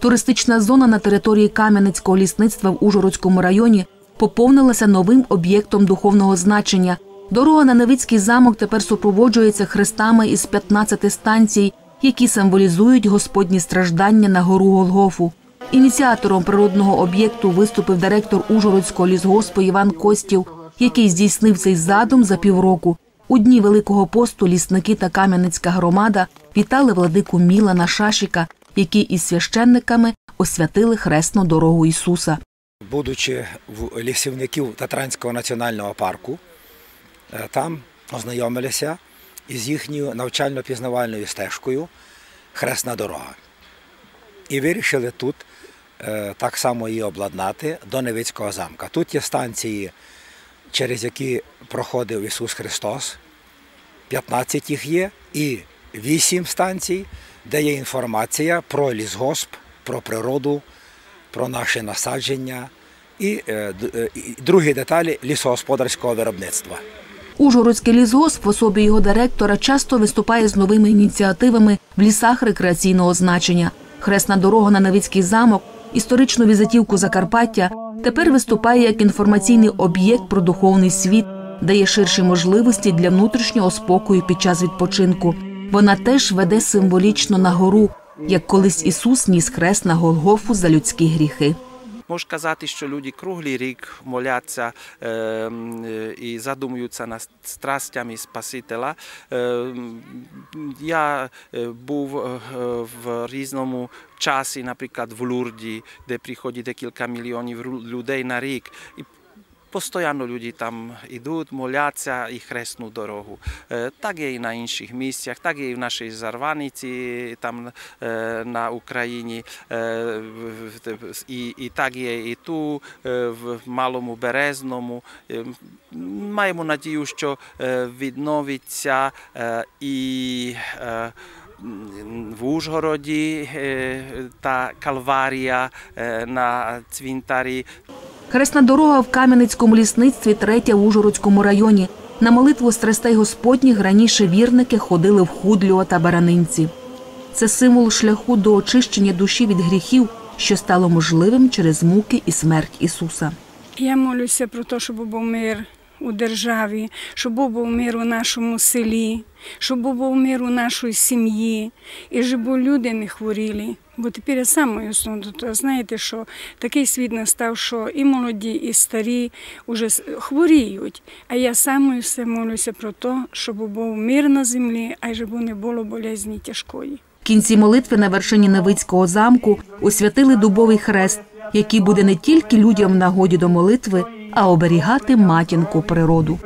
Туристична зона на території Кам'янецького лісництва в Ужгородському районі поповнилася новим об'єктом духовного значення. Дорога на Невицький замок тепер супроводжується хрестами із 15 станцій, які символізують господні страждання на гору Голгофу. Ініціатором природного об'єкту виступив директор Ужгородського лісгоспу Іван Костів, який здійснив цей задум за півроку. У дні Великого посту лісники та Кам'янецька громада вітали владику Мілана Шашіка, які із священниками освятили хресну дорогу Ісуса. будучи в лісівників Татранського національного парку, е, там ознайомилися із їхньою навчально-пізнавальною стежкою Хресна дорога. І вирішили тут е, так само її обладнати до Невицького замка. Тут є станції, через які проходив Ісус Христос, 15 їх є, і 8 станцій, де є інформація про лісгосп, про природу, про наші насадження і, е, е, і другі деталі лісогосподарського виробництва. Ужгородський лісгосп в особі його директора часто виступає з новими ініціативами в лісах рекреаційного значення. Хресна дорога на Невицький замок, історичну візитівку Закарпаття тепер виступає як інформаційний об'єкт про духовний світ, дає ширші можливості для внутрішнього спокою під час відпочинку. Вона теж веде символічно на гору, як колись Ісус ніс хрест на Голгофу за людські гріхи. Можу казати, що люди круглий рік моляться е, е, і задумуються над страстями Спасителя. Е, Я був е, в різному часі, наприклад, в Лурді, де приходить декілька мільйонів людей на рік. І Постоянно люди там йдуть, моляться і хресну дорогу. Е, Так є і на інших місцях, так є і в нашій Зарваниці, там е, на Україні, е, і, і так є і ту, в Малому Березному. Маємо надію, що відновиться і в Ужгороді та Калварія на цвинтарі Хресна дорога в Кам'янецькому лісництві третя в Ужгородському районі. На молитву страстей Господніх раніше вірники ходили в Худльо та Баранинці. Це символ шляху до очищення душі від гріхів, що стало можливим через муки і смерть Ісуса. Я молюся про те, щоб був мир у державі, щоб був мир у нашому селі, щоб був мир у нашій сім'ї, і щоб люди не хворіли. Бо тепер я основно, то знаєте, що такий світ настав, що і молоді, і старі вже хворіють. А я саме все молюся про те, щоб був мир на землі, а й щоб не було болезні тяжкої. В кінці молитви на вершині Невицького замку освятили дубовий хрест, який буде не тільки людям в нагоді до молитви, а оберігати матінку природу.